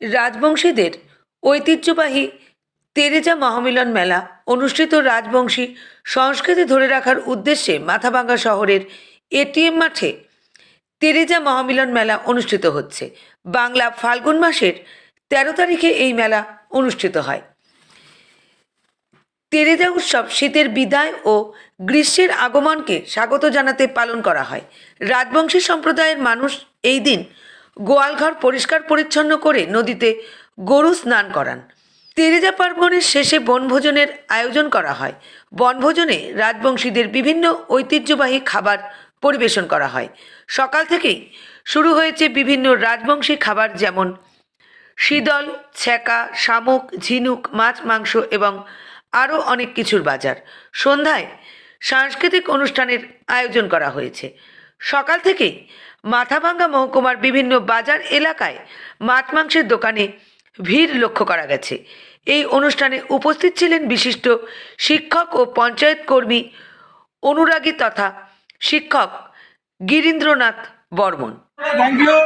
রাজবংশীদের ঐতিহ্যবাহী তেরেজা মহামিলন মেলা অনুষ্ঠিত রাজবংশী সংস্কৃতি ধরে রাখার উদ্দেশ্যে মাথাভাঙ্গা শহরের এটিএম মাঠে তেরেজা মহামিলন মেলা অনুষ্ঠিত হচ্ছে। বাংলা ফাল্গুন মাসের তেরো তারিখে এই মেলা অনুষ্ঠিত হয়। তেরেজা উৎসব শীতের বিদায় ও গ্রীষ্মের আগমনকে স্বাগত জানাতে পালন করা হয়। রাজবংশী সম্প্রদায়ের মানুষ এই দিন গোয়ালঘর পরিষ্কার পরিচ্ছন্ন করে নদীতে গরু স্নান করান। তেরেজা পার্বণের শেষে বনভোজনের আয়োজন করা হয়। বনভোজনে রাজবংশীদের বিভিন্ন ঐতিহ্যবাহী খাবার পরিবেশন করা হয়। সকাল থেকেই শুরু হয়েছে বিভিন্ন রাজবংশী খাবার যেমন শীদল ছ্যাঁকা, শামুক, ঝিনুক, মাছ, মাংস এবং আরও অনেক কিছুর বাজার। সন্ধ্যায় সাংস্কৃতিক অনুষ্ঠানের আয়োজন করা হয়েছে। সকাল থেকেই মাথাভাঙ্গা মহকুমার বিভিন্ন বাজার এলাকায় মাছ মাংসের দোকানে ভিড় লক্ষ্য করা গেছে। এই অনুষ্ঠানে উপস্থিত ছিলেন বিশিষ্ট শিক্ষক ও পঞ্চায়েত কর্মী অনুরাগী তথা শিক্ষক গিরীন্দ্রনাথ বর্মন। থ্যাংক ইউ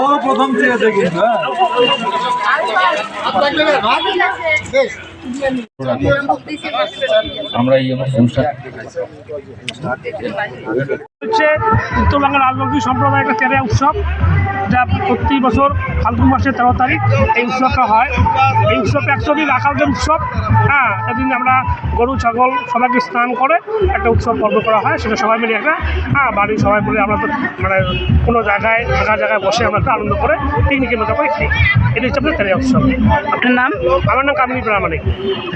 ও প্রথম চেয়েছে কিন্তু আমরা এই অনুষ্ঠান হচ্ছে উত্তরবঙ্গের রাজবংশী সম্প্রদায় একটা তেরে উৎসব। যা প্রতি বছর ফাল্গুন মাসের তেরো তারিখ এই উৎসবটা হয়। এই উৎসবটা অ্যাকচুয়ালি রাখালদের উৎসব। হ্যাঁ এদিন আমরা গরু ছাগল সবাইকে স্নান করে একটা উৎসব পর্ব করা হয় সেটা সবাই মিলে একটা হ্যাঁ বাড়ির সবাই মিলে আমরা তো মানে কোনো জায়গায় ফাঁকা জায়গায় বসে আমরা একটা আনন্দ করে পিকনিকের মতো করে খাই এটা হচ্ছে আমাদের তেরে উৎসব আপনার নাম? আমার নাম কামিনী প্রামাণিক